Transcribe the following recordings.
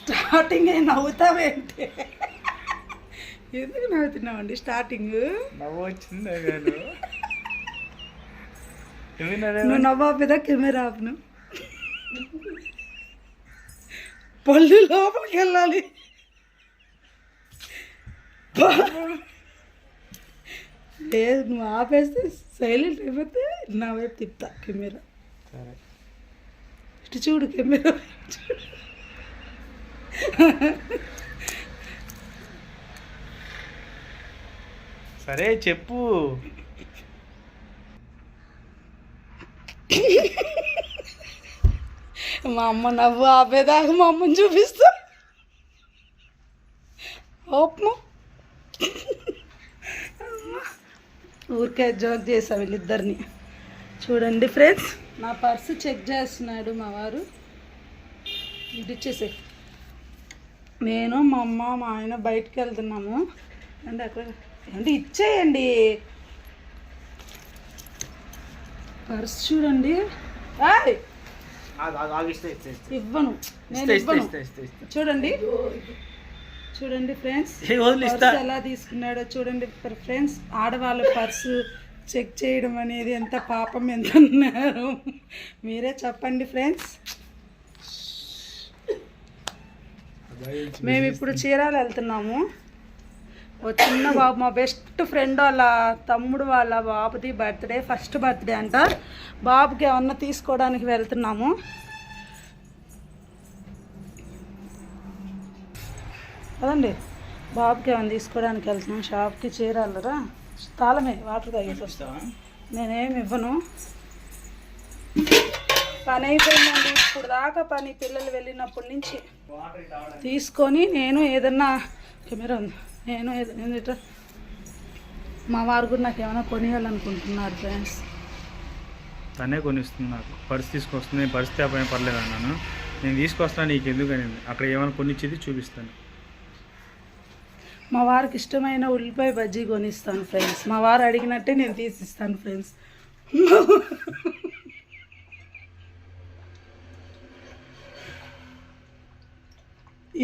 Starting నవ్వుతావేంటి? ఎందుకు నవ్వుతున్నావండి starting? నవ్వు వచ్చింది నువ్వు నవ్వాపిదా కెమెరా ఆపును? పళ్ళు లోపలికి వెళ్ళాలి. లేదు నువ్వు ఆపేస్తే సైలెంట్ అయిపోతే నా వైపు తిప్పుతా కెమెరా. సరే. ఇటు చూడు కెమెరా. చూడు సరే చెప్పు. మా అమ్మ నవ్వు ఆపేదాకా మా అమ్మని చూపిస్తా. ఓప్మ. ఊరికే జోక్ చేసా వీళ్ళిద్దరిని. చూడండి ఫ్రెండ్స్ నా పర్సు చెక్ చేస్తున్నాడు మా వారు. ఇటు ఇచ్చేసే నేను మా అమ్మ మా ఆయన బయటికి వెళ్తున్నాము. అంటే అక్కడ. అంటే ఇచ్చేయండి. పర్స్ చూడండి. ఇవ్వను. నేను ఇవ్వను. చూడండి. చూడండి ఫ్రెండ్స్ ఎలా తీసుకున్నాడో చూడండి ఫ్రెండ్స్ ఆడవాళ్ళ పర్సు చెక్ చేయడం అనేది ఎంత పాపం ఎంత అన్నారు. మీరే చెప్పండి ఫ్రెండ్స్. మేము ఇప్పుడు చీరాలు వెళ్తున్నాము. ఓ చిన్న బాబు మా బెస్ట్ ఫ్రెండ్ వాళ్ళ తమ్ముడు వాళ్ళ బాబుది బర్త్డే ఫస్ట్ బర్త్డే అంట. బాబుకి ఏమన్నా తీసుకోవడానికి వెళ్తున్నాము. కదండి బాబుకి ఏమన్నా తీసుకోవడానికి వెళ్తున్నాం. షాప్కి చీరాలరా తాళమే వాటర్ తాగేసి వస్తాం. నేనేమి ఇవ్వను. పని అయిపోయిందండి ఇప్పుడు దాకా పని పిల్లలు వెళ్ళినప్పటి నుంచి తీసుకొని నేను ఏదన్నా కెమెరా ఉంది. నేను ఏద- ఏంటంటే మా వారు కూడా నాకు ఏమైనా కొనియాలనుకుంటున్నారు ఫ్రెండ్స్ తనే కొనిస్తుంది నాకు పర్స్ తీసుకొస్తుంది. నేను పర్స్ తేపైనా పర్లేదు అన్నాను నేను తీసుకొస్తాను నీకు ఎందుకని అక్కడ ఏమైనా కొనిచ్చేది చూపిస్తాను. మా వారికి ఇష్టమైన ఉల్లిపాయ బజ్జీ కొనిస్తాను ఫ్రెండ్స్. మా వారు అడిగినట్టే నేను తీసిస్తాను ఫ్రెండ్స్.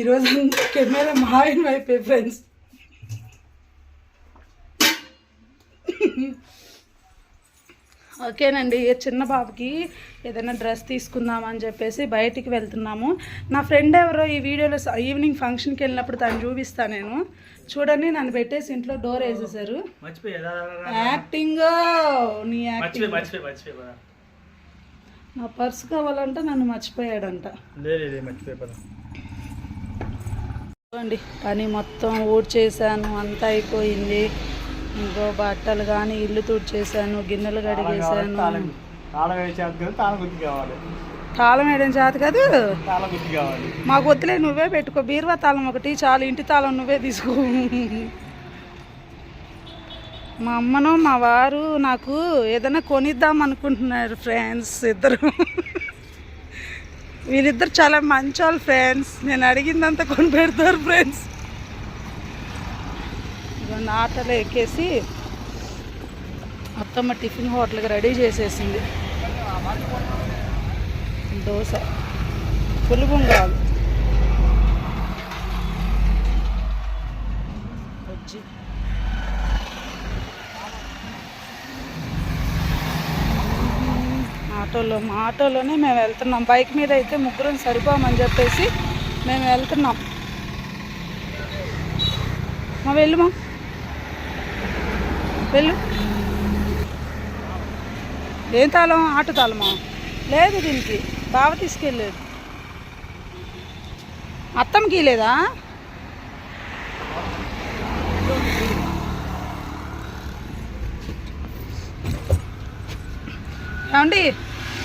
ఈరోజు కెమెరా మా ఆయన ఫ్రెండ్స్. ఓకేనండి ఈ చిన్న బాబుకి ఏదైనా డ్రెస్ తీసుకుందామని చెప్పేసి బయటికి వెళ్తున్నాము. నా ఫ్రెండ్ ఎవరో ఈ వీడియోలో ఈవినింగ్ ఫంక్షన్కి వెళ్ళినప్పుడు తను చూపిస్తా నేను. చూడండి నన్ను పెట్టేసి ఇంట్లో డోర్ వేసేసారు యాక్టింగ్! నీ యాక్టింగ్. నా పర్స్ కావాలంటే నన్ను మర్చిపోయాడంట. చూడండి పని మొత్తం ఊడ్చేసాను అంతా అయిపోయింది. ఇంకో బట్టలు కానీ ఇల్లు తుడిచేసాను గిన్నెలు కడిగేసాను తాళం వేయడం చేత కాదు. మాకు వద్దులే నువ్వే పెట్టుకో. బీరువా తాళం ఒకటి చాలు ఇంటి తాళం నువ్వే తీసుకో. మా అమ్మను మా వారు నాకు ఏదైనా కొనిద్దాం అనుకుంటున్నారు ఫ్రెండ్స్ ఇద్దరు. వీళ్ళిద్దరు చాలా మంచి వాళ్ళు ఫ్రెండ్స్. నేను అడిగిందంతా కొని పెడతారు ఫ్రెండ్స్. ఇదిగోండి ఆటోలో ఎక్కేసి అత్తమ్మ టిఫిన్ హోటల్కి రెడీ చేసేసింది. దోశ. పులుపుం వచ్చి ఆటోలో మా ఆటోలోనే మేము వెళ్తున్నాం. బైక్ మీద అయితే ముగ్గురం సరిపోమని చెప్పేసి మేము వెళ్తున్నాం. మా వెళ్ళుమా వెళ్ళు. ఏం తాళం ఆటో తాళమా? లేదు దీనికి. బావ తీసుకెళ్ళలేదు అత్తమ్మకి లేదా ఏమండి?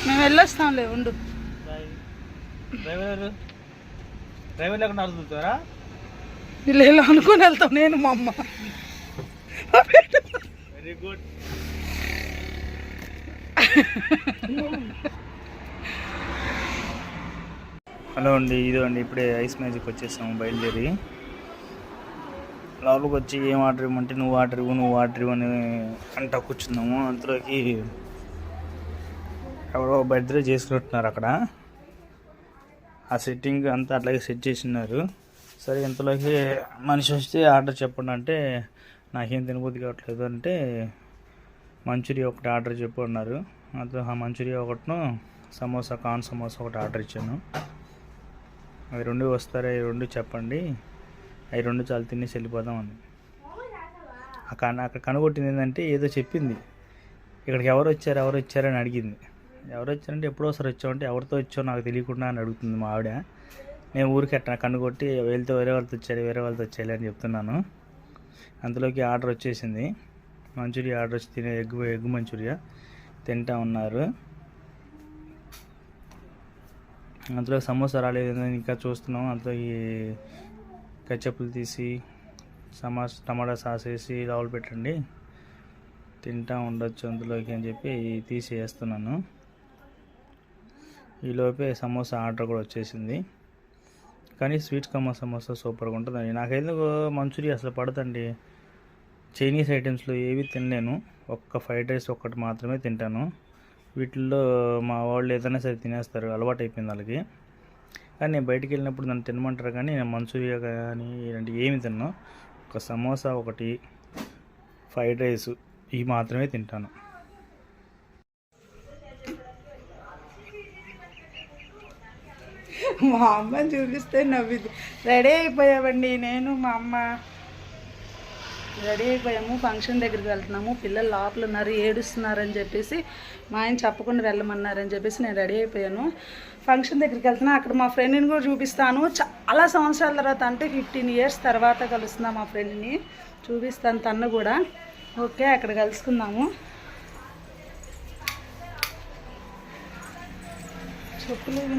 మేము వెళ్ళొస్తాంలే ఉండు. డ్రైవర్. డ్రైవర్ లేకుండా అడుగుతారా వీళ్ళు అనుకుని వెళ్తాం నేను మా అమ్మ. వెరీ గుడ్ హలో అండి ఇదో అండి ఇప్పుడే ఐస్ మ్యాజిక్ వచ్చేసాము బయలుదేరి. లోపలికి వచ్చి ఏం ఆర్డర్ ఇవ్వమంటే నువ్వు ఆర్డర్ ఇవ్వు నువ్వు ఆర్డర్ ఇవ్వు అని అంట కూర్చున్నాము అందులోకి ఎవరో బర్త్డే చేసుకుంటున్నారు అక్కడ. ఆ సెట్టింగ్ అంతా అట్లాగే సెట్ చేసినారు సరే ఇంతలోకి మనిషి వస్తే ఆర్డర్ చెప్పండి అంటే నాకేం తినబుద్ధి కావట్లేదు అంటే మంచూరియా ఒకటి ఆర్డర్ చెప్పు అన్నారు అదో ఆ మంచూరియా ఒకటిను సమోసా కార్న్ సమోసా ఒకటి ఆర్డర్ ఇచ్చాను. అవి రెండు వస్తారా? ఈ రెండు చెప్పండి. అవి రెండు చాలా తినేసి వెళ్ళిపోదాం అని. అక్కడ అక్కడ కనుగొట్టింది ఏంటంటే ఏదో చెప్పింది. ఇక్కడికి ఎవరు వచ్చారు? ఎవరు వచ్చారు అని అడిగింది. ఎవరు వచ్చారంటే ఎప్పుడో ఒకసారి వచ్చామంటే ఎవరితో వచ్చావు నాకు తెలియకుండా అని అడుగుతుంది మా ఆవిడ. నేను ఊరికి అట్లా కనుగొట్టి వెళ్తే వేరే వాళ్ళతో వచ్చారు వేరే వాళ్ళతో వచ్చారు అని చెప్తున్నాను. అందులోకి ఆర్డర్ వచ్చేసింది. మంచూరియా ఆర్డర్ వచ్చి తినే ఎగ్ ఎగ్ మంచూరియా తింటా ఉన్నారు. అందులో సమోసా రాలేదు ఇంకా చూస్తున్నాం. అందులో ఈ కచ్చప్పులు తీసి సమాస్ టమాటా సాస్ వేసి లోపల పెట్టండి. తింటా ఉండొచ్చు అందులోకి అని చెప్పి తీసి వేస్తున్నాను ఈలోపే సమోసా ఆర్డర్ కూడా వచ్చేసింది. కానీ స్వీట్ కమ్మ సమోసా సూపర్గా ఉంటుందండి. నాకైతే మంచూరియా అసలు పడదండి. చైనీస్ ఐటమ్స్లో ఏవి తినలేను. ఒక్క ఫ్రైడ్ రైస్ ఒక్కటి మాత్రమే తింటాను. వీటిల్లో మా వాళ్ళు ఏదైనా సరే తినేస్తారు. అలవాటు అయిపోయింది వాళ్ళకి. కానీ నేను బయటికి వెళ్ళినప్పుడు నన్ను తినమంటారు కానీ నేను మంచూరియా కానీ ఇలాంటి ఏమి తిన్నాను ఒక సమోసా ఒకటి ఫ్రైడ్ రైస్ ఇవి మాత్రమే తింటాను. మా అమ్మని చూపిస్తే నవ్వింది. రెడీ అయిపోయామండి నేను మా అమ్మ. రెడీ అయిపోయాము ఫంక్షన్ దగ్గరికి వెళ్తున్నాము. పిల్లలు లోపల ఉన్నారు ఏడుస్తున్నారని చెప్పేసి మా ఆయన చెప్పకుండా వెళ్ళమన్నారని చెప్పేసి నేను రెడీ అయిపోయాను. ఫంక్షన్ దగ్గరికి వెళ్తున్నా అక్కడ మా ఫ్రెండ్ని కూడా చూపిస్తాను. చాలా సంవత్సరాల తర్వాత అంటే ఫిఫ్టీన్ ఇయర్స్ తర్వాత కలుస్తున్నా మా ఫ్రెండ్ని. చూపిస్తాను తను కూడా. ఓకే అక్కడ కలుసుకుందాము. చెప్పులు ఇవి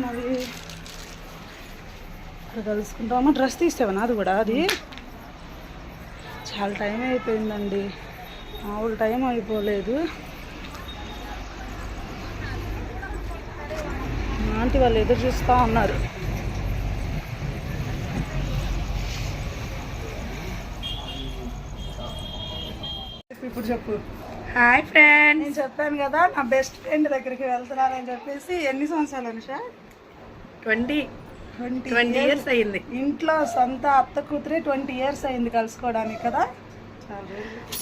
అక్కడ కలుసుకుంటాము? డ్రెస్ తీసావా అది కూడా? అది? చాలా టైం అయిపోయిందండి. మామూలు టైం అయిపోలేదు. ఆంటీ వాళ్ళు ఎదురు చూస్తూ ఉన్నారు. ఇప్పుడు చెప్పు. హాయ్ ఫ్రెండ్ నేను చెప్పాను కదా నా బెస్ట్ ఫ్రెండ్ దగ్గరికి వెళ్తున్నానని చెప్పేసి ఎన్ని సంవత్సరాలు అనుషా? ట్వంటీ ట్వంటీ ఇయర్స్ అయ్యింది. ఇంట్లో సొంత అత్త కూతురే ట్వంటీ ఇయర్స్ అయింది కలుసుకోవడానికి కదా?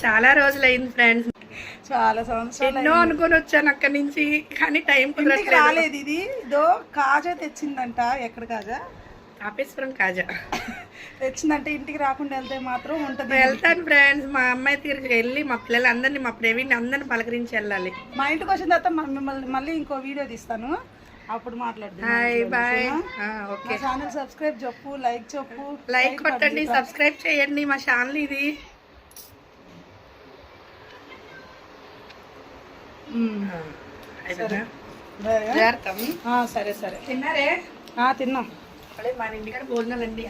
చాలా రోజులు. అయింది ఫ్రెండ్స్. చాలా సంవత్సరాలు ఎన్నో అనుకొని వచ్చాను అక్కడి నుంచి కానీ టైం రాలేదు ఇది. ఇదో కాజా తెచ్చిందంట. ఎక్కడ కాజా? ఆపేశ్వరం కాజా. తెచ్చిందంటే ఇంటికి రాకుండా వెళ్తే మాత్రం ఉంటది. వెళ్తాను ఫ్రెండ్స్. మా అమ్మాయి తిరిగి వెళ్ళి మా పిల్లలందరినీ మా ప్రవీణ్ అందరిని పలకరించి వెళ్ళాలి. మా ఇంటికి వచ్చిన తర్వాత మిమ్మల్ని మళ్ళీ ఇంకో వీడియో తీస్తాను. అప్పుడు మాట్లాడుతాను హాయ్ బాయ్ ఓకే మా ఛానల్ సబ్స్క్రైబ్ చెప్పు లైక్ చెప్పు. లైక్ కొట్టండి సబ్స్క్రైబ్ చేయండి మా ఛానల్ ఇది? బాయ్. జాగ్రత్త. ఆ, సరే సరే. తిన్నారే? ఆ, తిన్నాం. మన ఇంటికాడ భోజనాలండి